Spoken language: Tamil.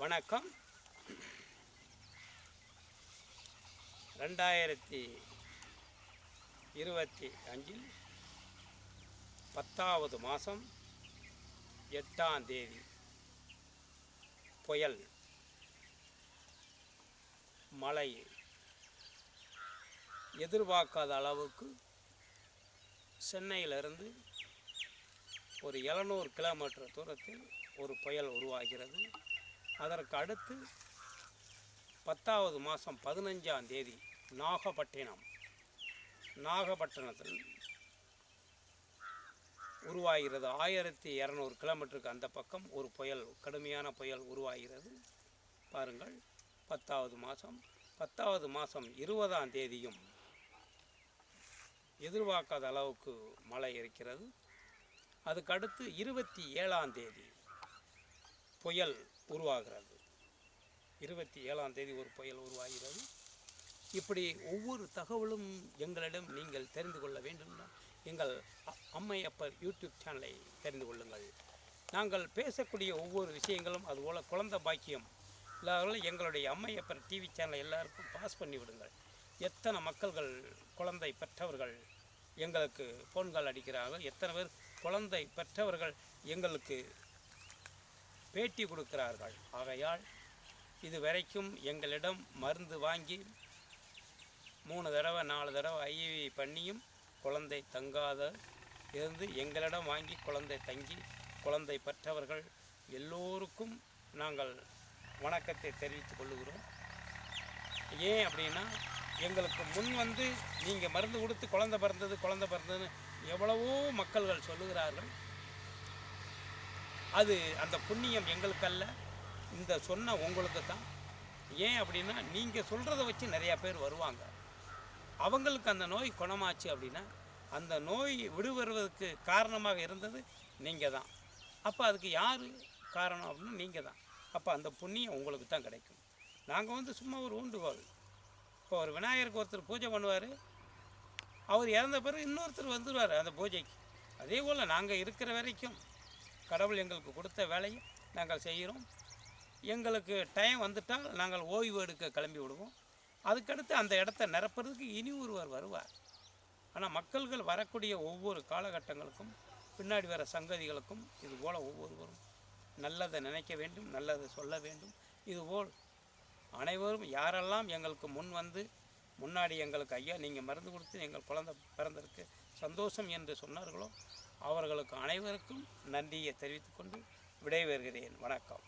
வணக்கம். ரெண்டாயிரத்தி இருபத்தி அஞ்சில் பத்தாவது மாதம் எட்டாம் தேதி புயல் மழை எதிர்பார்க்காத அளவுக்கு சென்னையிலிருந்து ஒரு எழுநூறு கிலோமீட்டர் தூரத்தில் ஒரு புயல் உருவாகிறது. அதற்கு அடுத்து பத்தாவது மாதம் பதினஞ்சாம் தேதி நாகப்பட்டினம். நாகப்பட்டினத்தில் உருவாகிறது ஆயிரத்தி இரநூறு கிலோமீட்டருக்கு அந்த பக்கம் ஒரு புயல் கடுமையான புயல் உருவாகிறது. பாருங்கள் பத்தாவது மாதம். பத்தாவது மாதம் இருபதாம் தேதியும் எதிர்பார்க்காத அளவுக்கு மழை இருக்கிறது. அதுக்கடுத்து இருபத்தி ஏழாம் தேதி புயல் உருவாகிறது. இருபத்தி ஏழாம் தேதி ஒரு புயல் உருவாகிறது. இப்படி ஒவ்வொரு தகவலும் எங்களிடம் நீங்கள் தெரிந்து கொள்ள வேண்டும்னா எங்கள் அம்மை அம்மையப்பர் யூடியூப் சேனலை தெரிந்து கொள்ளுங்கள். நாங்கள் பேசக்கூடிய ஒவ்வொரு விஷயங்களும் அதுபோல் குழந்தை பாக்கியம். இல்லாதவர்கள் எங்களுடைய அம்மையப்பர் டிவி சேனலை எல்லாருக்கும் பாஸ் பண்ணி விடுங்கள். எத்தனை மக்கள்கள் குழந்தை பெற்றவர்கள் எங்களுக்கு ஃபோன்கால் அடிக்கிறார்கள். எத்தனை பேர் குழந்தை பெற்றவர்கள் எங்களுக்கு பேட்டி கொடுக்கிறார்கள். ஆகையால் இது வரைக்கும் எங்களிடம் மருந்து வாங்கி மூணு தடவை நாலு தடவை ஐவி பண்ணியும் குழந்தை தங்காத இருந்து எங்களிடம் வாங்கி குழந்தை தங்கி குழந்தை பெற்றவர்கள் எல்லோருக்கும் நாங்கள் வணக்கத்தை தெரிவித்துக் கொள்ளுகிறோம். ஏன் அப்படின்னா எங்களுக்கு முன் வந்து நீங்கள் மருந்து கொடுத்து குழந்தை பிறந்தது குழந்தை பிறந்ததுன்னு எவ்வளவோ மக்கள்கள் சொல்லுகிறார்கள். அது அந்த புண்ணியம் எங்களுக்கல்ல. இந்த சொன்ன உங்களுக்கு தான். ஏன் அப்படின்னா நீங்கள் சொல்கிறத வச்சு நிறையா பேர் வருவாங்க. அவங்களுக்கு அந்த நோய் குணமாச்சு அப்படின்னா அந்த நோய் விடுவருவதற்கு காரணமாக இருந்தது நீங்கள் தான். அப்போ அதுக்கு யார் காரணம் அப்படின்னு நீங்கள் தான். அப்போ அந்த புண்ணியம் உங்களுக்கு தான் கிடைக்கும். நாங்கள் வந்து சும்மா ஒரு ஊண்டுகோல் இப்போ ஒரு விநாயகருக்கு ஒருத்தர் பூஜை பண்ணுவார். அவர் இறந்த பிறகு இன்னொருத்தர் வந்துடுவார் அந்த பூஜைக்கு. அதே போல் நாங்கள் இருக்கிற வரைக்கும் கடவுள் எங்களுக்கு கொடுத்த வேலையை நாங்கள் செய்கிறோம். எங்களுக்கு டைம் வந்துட்டால் நாங்கள் ஓய்வு எடுக்க கிளம்பி விடுவோம். அதுக்கடுத்து அந்த இடத்த நிரப்புறதுக்கு இனி ஒருவர் வருவார். ஆனால் மக்கள்கள் வரக்கூடிய ஒவ்வொரு காலகட்டங்களுக்கும் பின்னாடி வர சங்கதிகளுக்கும் இதுபோல் ஒவ்வொருவரும் நல்லதை நினைக்க வேண்டும் நல்லதை சொல்ல வேண்டும். இதுபோல் அனைவரும் யாரெல்லாம் எங்களுக்கு முன் வந்து முன்னாடி எங்களுக்கு ஐயா நீங்கள் மருந்து கொடுத்து எங்கள் குழந்தை பிறந்திருக்கு சந்தோஷம் என்று சொன்னார்களோ அவர்களுக்கு அனைவருக்கும் நன்றியை தெரிவித்துக்கொண்டு விடைபெறுகிறேன். வணக்கம்.